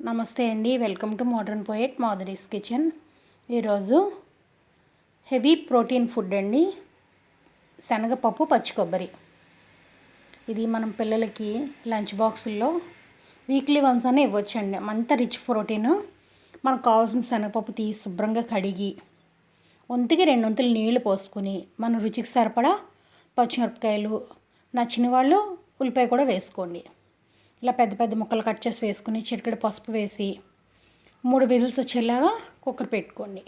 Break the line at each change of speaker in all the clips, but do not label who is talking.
నమస్తే అండి. Welcome to modern poet Madhuri's kitchen ఈరోజు హెవీ ప్రోటీన్ ఫుడ్ అండి. శనగపప్పు పచ్చి కొబ్బరి ఇది మనం పిల్లలకి లంచ్ బాక్సుల్లో వీక్లీ వన్స్ అనే ఇవ్వచ్చండి. అంత రిచ్ ప్రోటీన్. మనకు కావాల్సిన శనగపప్పు తీసి శుభ్రంగా కడిగి వంతుకి రెండు వంతులు నీళ్ళు పోసుకుని మన రుచికి సరిపడా పచ్చిమిరపకాయలు నచ్చిన వాళ్ళు ఉల్లిపాయ కూడా వేసుకోండి. ఇలా పెద్ద పెద్ద ముక్కలు కట్ చేసి వేసుకుని చిటికెడు పసుపు వేసి మూడు విజిల్స్ వచ్చేలాగా కుక్కర్ పెట్టుకోండి.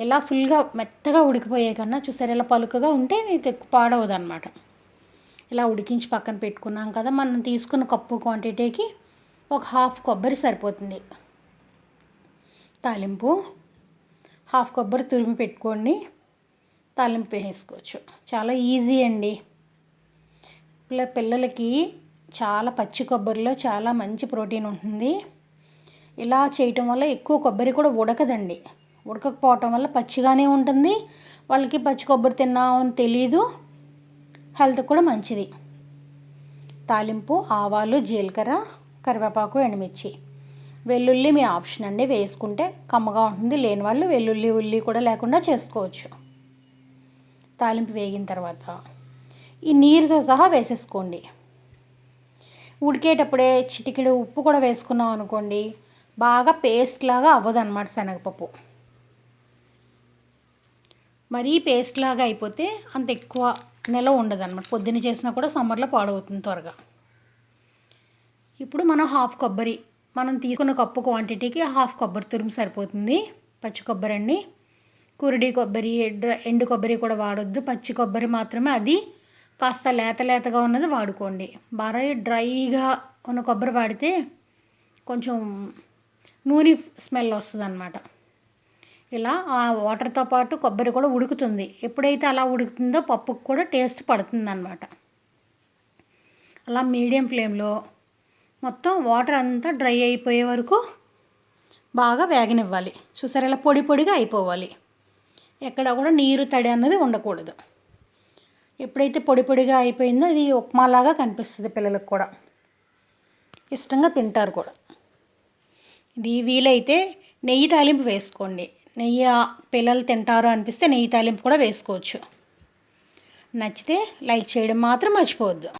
ఇలా ఫుల్గా మెత్తగా ఉడికిపోయే కన్నా చూసారు ఇలా పలుకగా ఉంటే మీకు ఎక్కువ పాడవదు అనమాట ఇలా ఉడికించి పక్కన పెట్టుకున్నాం కదా మనం తీసుకున్న కప్పు క్వాంటిటీకి ఒక హాఫ్ కొబ్బరి సరిపోతుంది. తాలింపు హాఫ్ కొబ్బరి తురిమి పెట్టుకోండి. తాలింపు వేసుకోవచ్చు చాలా ఈజీ అండి. పిల్లలకి చాలా పచ్చి కొబ్బరిలో చాలా మంచి ప్రోటీన్ ఉంటుంది. ఇలా చేయటం వల్ల ఎక్కువ కొబ్బరి కూడా ఉడకదండి. ఉడకకపోవటం వల్ల పచ్చిగానే ఉంటుంది. వాళ్ళకి పచ్చి కొబ్బరి తిన్నామని తెలీదు. హెల్త్ కూడా మంచిది. తాలింపు ఆవాలు జీలకర్ర కరివేపాకు ఎండుమిర్చి. వెల్లుల్లి మీ ఆప్షన్ అండి. వేసుకుంటే కమ్మగా ఉంటుంది. లేని వాళ్ళు వెల్లుల్లి ఉల్లి కూడా లేకుండా చేసుకోవచ్చు. తాలింపు వేగిన తర్వాత ఈ నీరుతో సహా వేసేసుకోండి. ఉడికేటప్పుడే చిటికెడు ఉప్పు కూడా వేసుకున్నాం అనుకోండి బాగా పేస్ట్ లాగా అవ్వదు అనమాట శనగపప్పు. మరీ పేస్ట్ లాగా అయిపోతే అంత ఎక్కువ నెల ఉండదు అనమాట పొద్దున్న చేసినా కూడా సమ్మర్లో పాడవుతుంది త్వరగా. ఇప్పుడు మనం హాఫ్ కొబ్బరి మనం తీసుకున్న కప్పు క్వాంటిటీకి హాఫ్ కొబ్బరి తురుము సరిపోతుంది. పచ్చి కొబ్బరి అండి. కురిడి కొబ్బరి ఎండు కొబ్బరి కూడా వాడొద్దు. పచ్చి కొబ్బరి మాత్రమే. అది కాస్త లేత లేతగా ఉన్నది వాడుకోండి. బాగా డ్రైగా ఉన్న కొబ్బరి వాడితే కొంచెం నూనె స్మెల్ వస్తుంది అనమాట ఇలా ఆ వాటర్తో పాటు కొబ్బరి కూడా ఉడుకుతుంది. ఎప్పుడైతే అలా ఉడుకుతుందో పప్పుకు కూడా టేస్ట్ పడుతుంది అనమాట అలా మీడియం ఫ్లేమ్లో మొత్తం వాటర్ అంతా డ్రై అయిపోయే వరకు బాగా వేగనివ్వాలి. చూసారు? ఇలా పొడి పొడిగా అయిపోవాలి. ఎక్కడ కూడా నీరు తడి అన్నది ఉండకూడదు. ఎప్పుడైతే పొడి పొడిగా అయిపోయిందో ఇది ఉప్మాలాగా కనిపిస్తుంది పిల్లలకు కూడా. ఇష్టంగా తింటారు కూడా. ఇది వీలైతే నెయ్యి తాలింపు వేసుకోండి. నెయ్యి పిల్లలు తింటారు అనిపిస్తే నెయ్యి తాలింపు కూడా వేసుకోవచ్చు. నచ్చితే లైక్ చేయడం మాత్రం మర్చిపోవద్దు.